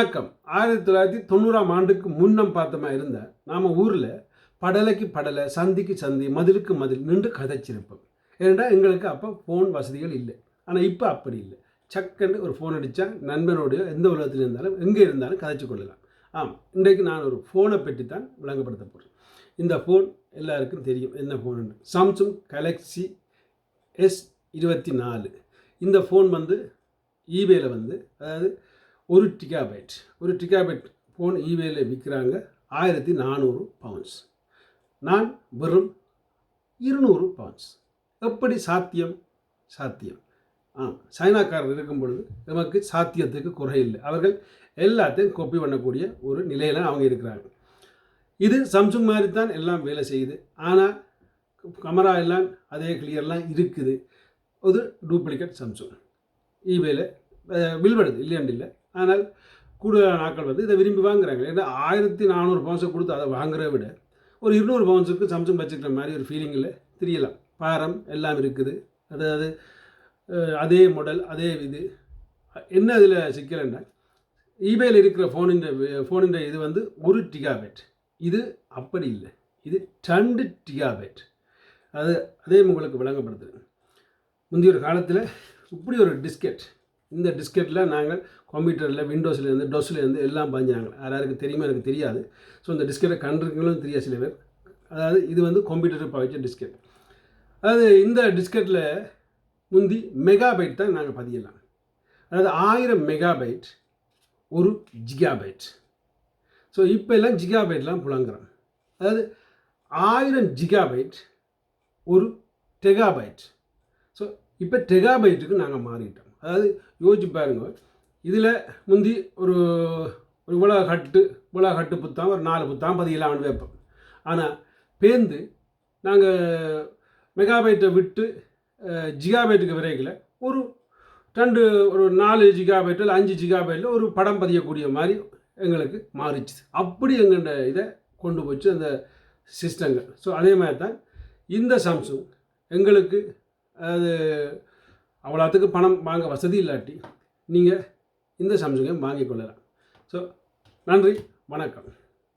வணக்கம். ஆயிரத்தி தொள்ளாயிரத்தி தொண்ணூறாம் ஆண்டுக்கு முன்னம் பார்த்தமா இருந்த நாம் ஊரில் படலைக்கு படலை சந்திக்கு சந்தி மதிலுக்கு மதில் நின்று கதைச்சிருப்போம். ஏனென்றா எங்களுக்கு அப்போ ஃபோன் வசதிகள் இல்லை. ஆனால் இப்போ அப்படி இல்லை. சக்குன்னு ஒரு ஃபோன் அடித்தா நண்பனோடைய எந்த உலகத்தில் இருந்தாலும் எங்கே இருந்தாலும் கதைச்சு கொள்ளலாம். ஆம் இன்றைக்கு நான் ஒரு ஃபோனை பற்றி தான் விளங்கப்படுத்த போகிறேன் இந்த ஃபோன் எல்லாருக்கும் தெரியும். என்ன ஃபோன் சாம்சங் கலெக்ஸி எஸ் இருபத்தி நாலு. இந்த ஃபோன் வந்து ஈபேயில் வந்து அதாவது ஒரு டிகாபைட் ஒரு டிகாபைட் ஃபோன் ஈவேயில் விற்கிறாங்க ஆயிரத்தி நானூறு பவுன்ஸ் நான் வெறும் இருநூறு பவுன்ஸ் எப்படி சாத்தியம்? சாத்தியம். ஆ சைனாக்காரர் இருக்கும் பொழுது நமக்கு சாத்தியத்துக்கு குறையில்லை அவர்கள் எல்லாத்தையும் கொப்பி பண்ணக்கூடிய ஒரு நிலையில் அவங்க இருக்கிறாங்க. இது சம்சுங் மாதிரி தான் எல்லாம் வேலை செய்யுது. ஆனால் கமரா எல்லாம் அதே கிளியர்லாம் இருக்குது. ஒரு டூப்ளிகேட் சம்சுங் ஈபேல வில்படுது இல்லையாண்டு இல்லை ஆனால் கூடுதலான நாட்கள் வந்து இதை விரும்பி வாங்குறாங்க. ஏன்னா ஆயிரத்தி நானூறு பவுன்ஸை கொடுத்து அதை வாங்குறத விட ஒரு இருநூறு பவுன்ஸுக்கு சம்சங் வச்சுக்கிற மாதிரி ஒரு ஃபீலிங்கில் தெரியலாம். பாரம் எல்லாம் இருக்குது. அதாவது அதே மாடல் அதே இது. என்ன இதில் சிக்கலைன்னா இபேயில் இருக்கிற ஃபோனின் ஃபோனின் இது வந்து ஒரு டிகாபேட் இது அப்படி இல்லை. இது டண்டு டிகாபேட் அது அதே உங்களுக்கு வழங்கப்படுது முந்தைய ஒரு காலத்தில் இப்படி ஒரு டிஸ்கெட் இந்த டிஸ்கெட்டில் நாங்கள் கம்ப்யூட்டரில் விண்டோஸ்லேருந்து டொஸ்லேருந்து எல்லாம் பாஞ்சாங்க யாராருக்கு தெரியுமா எனக்கு தெரியாது. ஸோ இந்த டிஸ்கெட்டை கண்டிருக்கங்களும் தெரியாது சில பேர். அதாவது இது வந்து கம்ப்யூட்டருக்கு பாய்ச்ச டிஸ்கெட் அதாவது இந்த டிஸ்கெட்டில் முந்தி மெகாபைட் தான் நாங்கள் பதியலாம். அதாவது ஆயிரம் மெகாபைட் ஒரு ஜிகாபைட் ஸோ இப்போ எல்லாம் ஜிகாபைட்லாம் புழங்குறோம். அதாவது ஆயிரம் ஜிகாபைட் ஒரு டெகாபைட் ஸோ இப்போ டெகாபைட்டுக்கு நாங்கள் மாறிட்டோம். அதாவது யோசிச்சு பாருங்க. இதில் முந்தி ஒரு ஒரு இவ்வளோ கட்டு இவ்வளோ கட்டு புத்தகம் ஒரு நாலு புத்தகம் பதியலாம்னு வைப்போம் ஆனால் பேருந்து நாங்கள் மெகாபைட்டை விட்டு ஜிகாபைட்டுக்கு விரைவில் ஒரு ரெண்டு ஒரு நாலு ஜிகாபைட்டு இல்லை அஞ்சு ஜிகாபைட்டில் ஒரு படம் பதியக்கூடிய மாதிரி எங்களுக்கு மாறிச்சு. அப்படி எங்கள்கிட்ட இதை கொண்டு போச்சு அந்த சிஸ்டங்கள் ஸோ அதே மாதிரி தான் இந்த சாம்சங் எங்களுக்கு அது அவ்வளோத்துக்கு பணம் வாங்க வசதி இல்லாட்டி நீங்கள் இந்த சாம்சங்கை வாங்கிக் கொள்ளலாம். ஸோ நன்றி வணக்கம்.